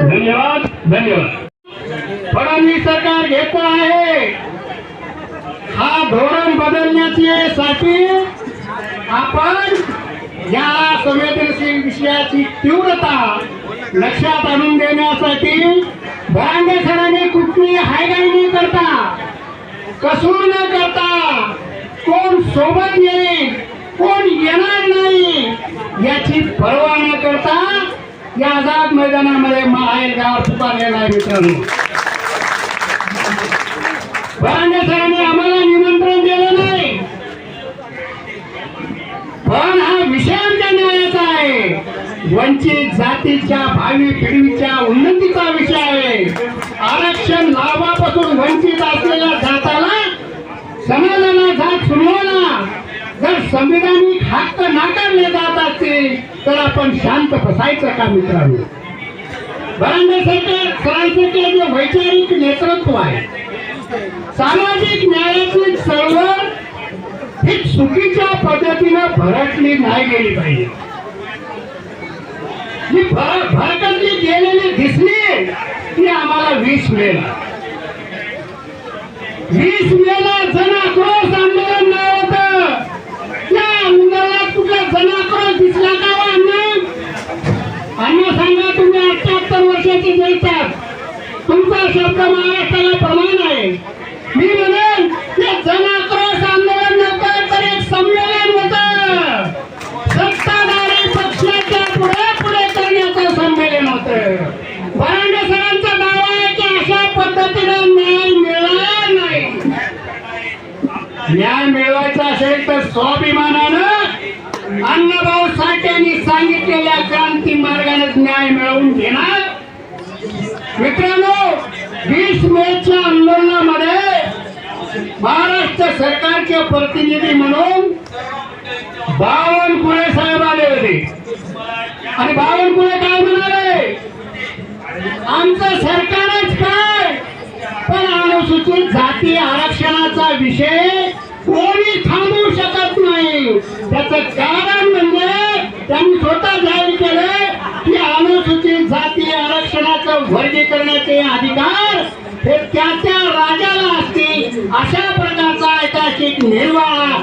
धन्यवाद धन्यवाद. फडणवीस सरकार घेत आहे. हा धोरण बदलण्याची साठी आपण या संवेदनशील विषयाची तीव्रता लक्षात आणून देण्यासाठी भांडे सरांनी कुठली हायगाई न करता कसूर न करता कोण सोबत येईल कोण येणार नाही याची पर्वा न करता या आझाद मैदानामध्ये माहेर गाव पुकारलेला आहे मित्रांनो. भांडे सरांनी आम्हाला निमंत्रण दिलं नाही पण हा विषय आमच्या न्यायाचा आहे वंचित जातीच्या भावी पिढीच्या उन्नतीचा विषय आहे. आरक्षण लाभापासून वंचित असलेल्या जाताला समाजाला जात सुनवला जर संविधानिक हक्क नाकारले जात असतील तर आपण शांत बसायचं का मित्रांनो? बरांडे सरकार सरांसाठी जे वैचारिक नेतृत्व आहे सामाजिक न्यायाची चळवळ ही चुकीच्या पद्धतीनं भरटली नाही गेली पाहिजे. ही भर भरकटली गेलेली दिसली ती आम्हाला वीस मेला वीस मेला जनाक्रोश आंदोलन नाव होत. त्या आंदोलनात कुठला जनाक्रोश दिसला का हो अण्णा? अण्णा सांगा तुम्ही अठ्याहत्तर वर्षाचे जैतात तुमचा शब्द महाराष्ट्राला प्रमाण आहे. मी म्हणेन ते जना न्याय मिळवायचा असेल तर स्वाभिमानानं अण्णाभाऊ साठ्यांनी सांगितलेल्या क्रांती मार्गाने न्याय मिळवून घेणार. मित्रांनो वीस मेच्या आंदोलनामध्ये महाराष्ट्र सरकारचे प्रतिनिधी म्हणून बावनकुळे साहेब आले होते. आणि बावनकुळे काय म्हणाले? आमचं सरकारच काय? पण अनुसूचित जाती आरक्षणाचा विषय कोणी थांबवू शकत नाही. त्याचं कारण म्हणजे त्यांनी स्वतः जाहीर केले की अनुसूचित जाती आरक्षणाचं वर्गीकरणाचे अधिकार हे त्या त्या राजाला असतील. अशा प्रकारचा ऐतिहासिक निर्वाळा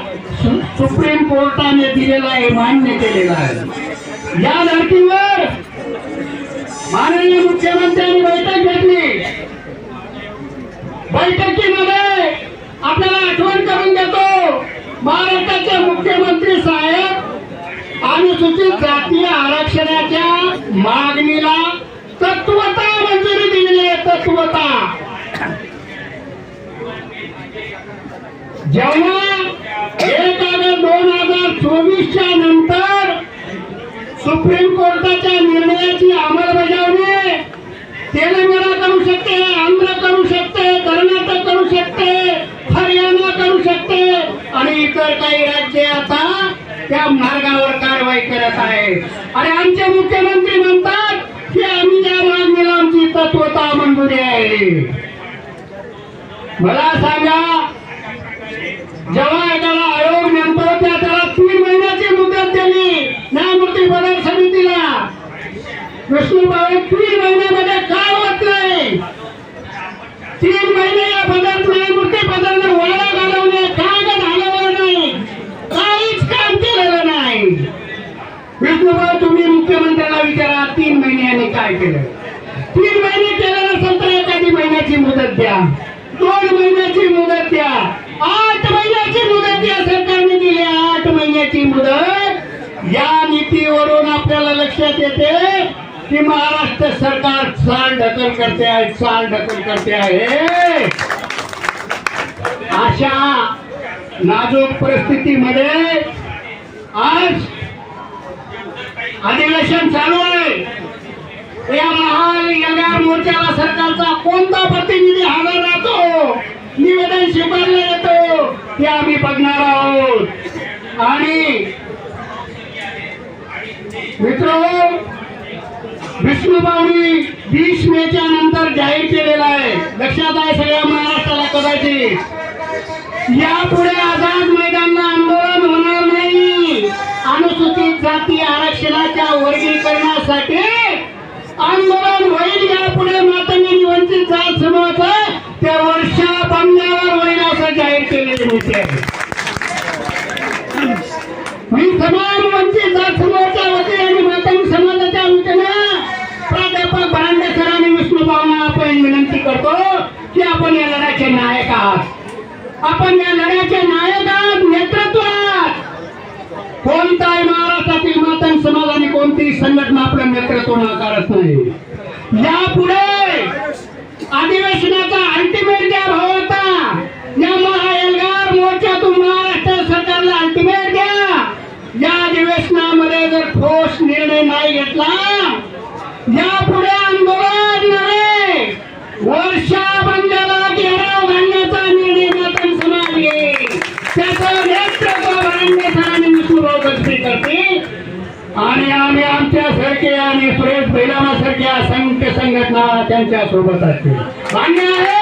सुप्रीम कोर्टाने दिलेला आहे मान्य केलेला आहे. या धर्तीवर माननीय मुख्यमंत्र्यांनी बैठक घेतली. बैठकीमध्ये आपल्याला आठवण करून देतो महाराष्ट्राचे मुख्यमंत्री साहेब अनुसूचित जातीय आरक्षणाच्या मागणीला तत्वता मंजुरी दिलेली आहे तत्वता. जेव्हा एक ऑगस्ट दोन हजार चोवीसच्या नंतर सुप्रीम कोर्टाच्या निर्णयाची अंमलबजावणी तेलंगणा इतर काही राज्य आता त्या मार्गावर कारवाई करत आहे. आणि आमचे मुख्यमंत्री म्हणतात की आम्ही या मागणीला आमची तत्वता मंजुरी आहे. मला सांगा जेव्हा केलं. तीन महिने केल्यानंतर एखादी महिन्याची मुदत द्या. दोन महिन्याची मुदत द्या. आठ महिन्याची मुदत या सरकारने दिली. आठ महिन्याची मुदत या नीतीवरून आपल्याला लक्षात येते की महाराष्ट्र सरकार चाल ढकल करते आहे चाल ढकल करते आहे. अशा नाजूक परिस्थितीमध्ये आज अधिवेशन चालू आहे. या महाविद्यालया मोर्चाला सरकारचा कोणता प्रतिनिधी हजर राहतो? निवेदन स्वीकारले येतो ते आम्ही बघणार आहोत. आणि मित्र विष्णू बावणी वीस मे च्या नंतर जाहीर केलेला आहे. लक्षात आहे सगळ्या महाराष्ट्राला कदाचित. यापुढे आता वर्षा होईल असं जाहीर केलेले होते मी समाज वंचित जात समूहाच्या वतीने आणि मातंग समाजाच्या वतीने प्राध्यापक भांडे सर आणि विष्णू भावना आपण विनंती करतो की आपण या लढ्याचे नायक आहात. आपण या लढ्याचे नायक आहात नेतृत्व आहात कोणताही महाराष्ट्रातील मातंग समाज आणि कोणतीही संघटना आपलं नेतृत्व नाकारत नाही. या अधिवेशनामध्ये जर ठोस निर्णय नाही घेतला या पुढे आंदोलन नव्हे वर्षा बंजाला घेराव घालण्याचा निर्णय मातंग समाज घेईल त्याचं नेतृत्व भांडे सरांनी विष्णुभाऊ करतील. आणि आम्ही आमच्या सारखे आणि सुरेश बैलामा सारख्या संघ संघटना त्यांच्यासोबत असतील. मान्य आहे?